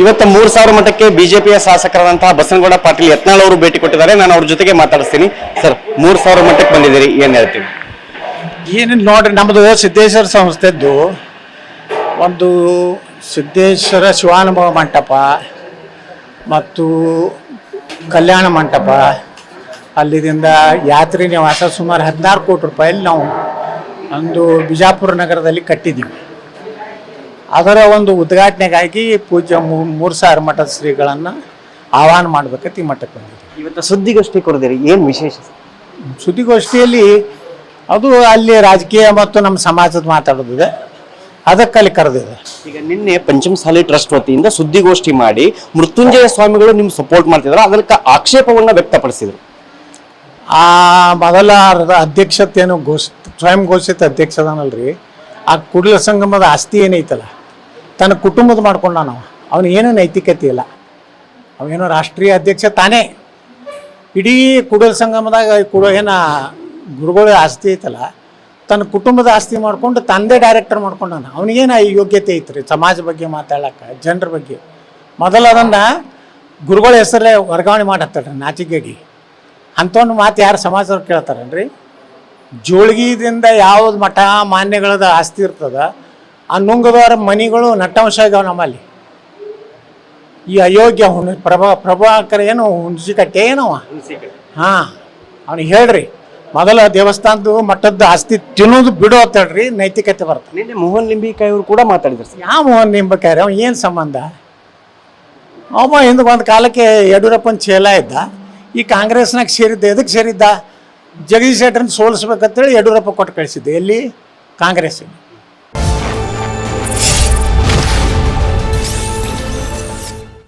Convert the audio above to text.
ಇವತ್ತು ಮೂರು ಸಾವಿರ ಮಟ್ಟಕ್ಕೆ ಬಿಜೆಪಿಯ ಶಾಸಕರಾದಂತಹ ಬಸನಗೌಡ ಪಾಟೀಲ್ ಯತ್ನಾಳ್ ಅವರು ಭೇಟಿ ಕೊಟ್ಟಿದ್ದಾರೆ. ನಾನು ಅವ್ರ ಜೊತೆಗೆ ಮಾತಾಡಿಸ್ತೀನಿ. ಸರ್, ಮೂರು ಸಾವಿರ ಮಟ್ಟಕ್ಕೆ ಬಂದಿದ್ದೀರಿ. ಏನ್ ಹೇಳ್ತೀವಿ ಏನಿಲ್ಲ ನೋಡ್ರಿ ನಮ್ಮದು ಸಿದ್ದೇಶ್ವರ ಸಂಸ್ಥೆದ್ದು ಒಂದು ಸಿದ್ದೇಶ್ವರ ಶಿವಾನುಭವ ಮಂಟಪ ಮತ್ತು ಕಲ್ಯಾಣ ಮಂಟಪ. ಅಲ್ಲಿಂದ ಯಾತ್ರಿ ನಿವಾಸ ಸುಮಾರು ಹದಿನಾರು ಕೋಟಿ ರೂಪಾಯಲ್ಲಿ ನಾವು ಒಂದು ಬಿಜಾಪುರ ನಗರದಲ್ಲಿ ಕಟ್ಟಿದ್ದೀವಿ. ಅದರ ಒಂದು ಉದ್ಘಾಟನೆಗಾಗಿ ಪೂಜ್ಯ ಮೂ- ಮೂರು ಸಾವಿರ ಮಠದ ಶ್ರೀಗಳನ್ನ ಆಹ್ವಾನ ಮಾಡ್ಬೇಕಂತ ಈ ಮಠಕ್ಕೆ ಬಂದಿದೆ ಇವತ್ತು ಸುದ್ದಿಗೋಷ್ಠಿ ಕೊಡಿದಿರಿ ಏನು ವಿಶೇಷ? ಸುದ್ದಿಗೋಷ್ಠಿಯಲ್ಲಿ ಅದು ಅಲ್ಲಿ ರಾಜಕೀಯ ಮತ್ತು ನಮ್ಮ ಸಮಾಜದ ಮಾತಾಡೋದಿದೆ ಅದಕ್ಕೆ ಅಲ್ಲಿ ಕರೆದಿದೆ. ಈಗ ನಿನ್ನೆ ಪಂಚಮಸಾಲಿ ಟ್ರಸ್ಟ್ ವತಿಯಿಂದ ಸುದ್ದಿಗೋಷ್ಠಿ ಮಾಡಿ ಮೃತ್ಯುಂಜಯ ಸ್ವಾಮಿಗಳು ನಿಮ್ಗೆ ಸಪೋರ್ಟ್ ಮಾಡ್ತಿದ್ರು ಅದಕ್ಕೆ ಆಕ್ಷೇಪವನ್ನು ವ್ಯಕ್ತಪಡಿಸಿದ್ರು. ಆ ಮೊದಲ ಅಧ್ಯಕ್ಷತೆ ಅಧ್ಯಕ್ಷತೆಯನ್ನು ಘೋಷ ಸ್ವಯಂ ಘೋಷಿತ ಅಧ್ಯಕ್ಷ ಅದಾನಲ್ರಿ. ಆ ಕುಡಲ ಸಂಗಮದ ಆಸ್ತಿ ಏನೈತಲ್ಲ ತನ್ನ ಕುಟುಂಬದ ಮಾಡ್ಕೊಂಡ ನಾವು ಏನೂ ನೈತಿಕತೆ ಇಲ್ಲ. ಅವನೇನು ರಾಷ್ಟ್ರೀಯ ಅಧ್ಯಕ್ಷ ತಾನೇ. ಇಡೀ ಕುಡಲ ಸಂಗಮದಾಗ ಕುಡೋ ಏನ ಗುರುಗಳ ಆಸ್ತಿ ಐತಲ್ಲ, ತನ್ನ ಕುಟುಂಬದ ಆಸ್ತಿ ಮಾಡಿಕೊಂಡು ತಂದೆ ಡೈರೆಕ್ಟರ್ ಮಾಡ್ಕೊಂಡಾನ. ಅವನಿಗೇನು ಯೋಗ್ಯತೆ ಐತ್ರಿ? ಸಮಾಜ ಬಗ್ಗೆ ಮಾತಾಡಕ್ಕೆ ಜನರ ಬಗ್ಗೆ. ಮೊದಲು ಅದನ್ನು ಗುರುಗಳ ಹೆಸರಲ್ಲೇ ವರ್ಗಾವಣೆ ಮಾಡತ್ತಾಳ್ರಿ ನಾಚಿಕೆಗೆ. ಅಂಥವ್ನು ಮಾತು ಯಾರು ಸಮಾಜದವ್ರು ಕೇಳ್ತಾರನ್ರಿ? ಜೋಳಿಗೆದಿಂದ ಯಾವ್ದು ಮಠ ಮಾನ್ಯಗಳದ ಆಸ್ತಿ ಇರ್ತದ ಆ ನುಂಗದವರ ಮನಿಗಳು ನಟ್ಟಂಶ ಇದಾವೆ ನಮ್ಮಲ್ಲಿ. ಈ ಅಯೋಗ್ಯ ಹುಣ್ಣ ಪ್ರಭಾ ಪ್ರಭಾಕರ ಏನು ಹುಣಸಿಕಟ್ಟೆ ಏನವ? ಹಾಂ ಅವ್ನಿಗೆ ಹೇಳ್ರಿ. ಮೊದಲ ದೇವಸ್ಥಾನದ್ದು ಮಠದ ಆಸ್ತಿ ತಿನ್ನೋದು ಬಿಡು ಅಂತ ಹೇಳ್ರಿ ನೈತಿಕತೆ ಬರ್ತದೆ. ನಿನ್ನೆ ಮೋಹನ್ ಲಿಂಬಿಕಾಯಿ ಅವರು ಕೂಡ ಮಾತಾಡಿದ್ರು ಸರ್. ಯಾವ ಮೋಹನ್ ಲಿಂಬಿಕಾಯಿ ಅವ್ನು ಏನು ಸಂಬಂಧ? ಅವ ಹಿಂದೆ ಒಂದು ಕಾಲಕ್ಕೆ ಯಡಿಯೂರಪ್ಪನ ಚೇಲ ಇದ್ದ. ಈ ಕಾಂಗ್ರೆಸ್ನಾಗ ಸೇರಿದ್ದ ಎದಕ್ಕೆ ಸೇರಿದ್ದ? ಜಗದೀಶ್ ಶೆಟ್ಟರ್ನ ಸೋಲಿಸ್ಬೇಕಂತೇಳಿ ಯಡಿಯೂರಪ್ಪ ಕೊಟ್ಟು ಕಳಿಸಿದ್ದೆ. ಎಲ್ಲಿ? ಕಾಂಗ್ರೆಸ್ಸಿಗೆ